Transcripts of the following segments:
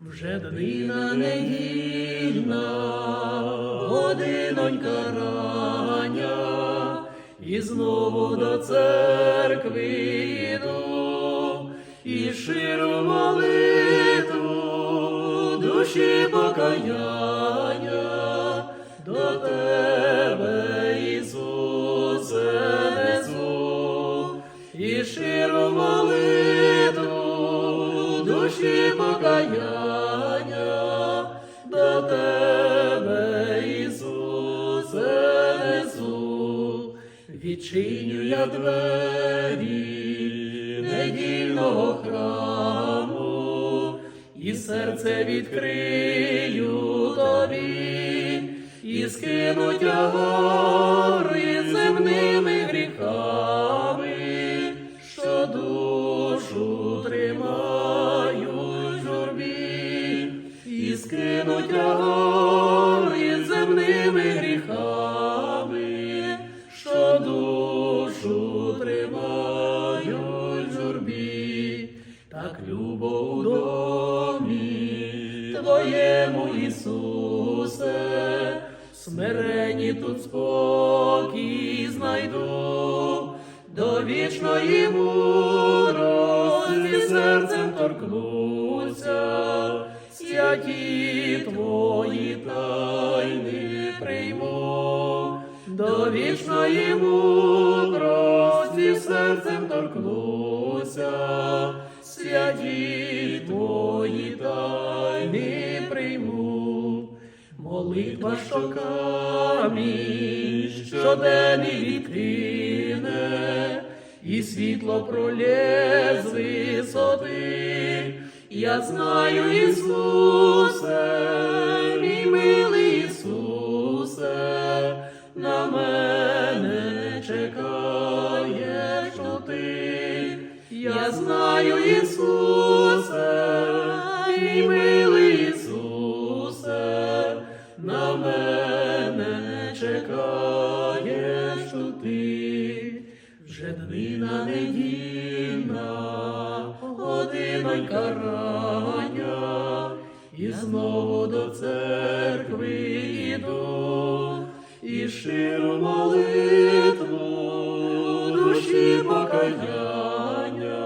Вже днина недільна, годинонька рання, і знову до церкви йду, і ширу молитву душі покаяння до тебе, Ісусе, несу, і ширу молитву душі покаяння відчиню я двері недільного храму, і серце відкрию тобі, і скину тягори земними гріхами, що душу тримають в журбі, і скину тягори Твоєму Ісусе, в смиренні тут спокій знайду, до вічної мудрості серцем торкнуся, святі Твої тайни прийму, до вічної мудрості серцем торкнуся, святі Молитва що камінь щоденний відкрине, і світло пролє з висоти. Я знаю, Ісусе, мій милий Ісусе, на мене чекаєш що ти. Я знаю, Ісусе, на мене чекаєш що ти. Вже днина недільна, годинонька рання, і знову до церкви йду, і ширу молитву душі покаяння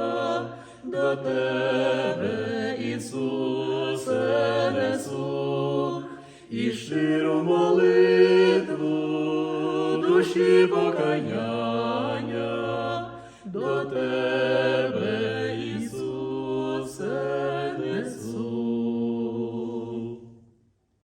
до тебе, душі покаяння до тебе.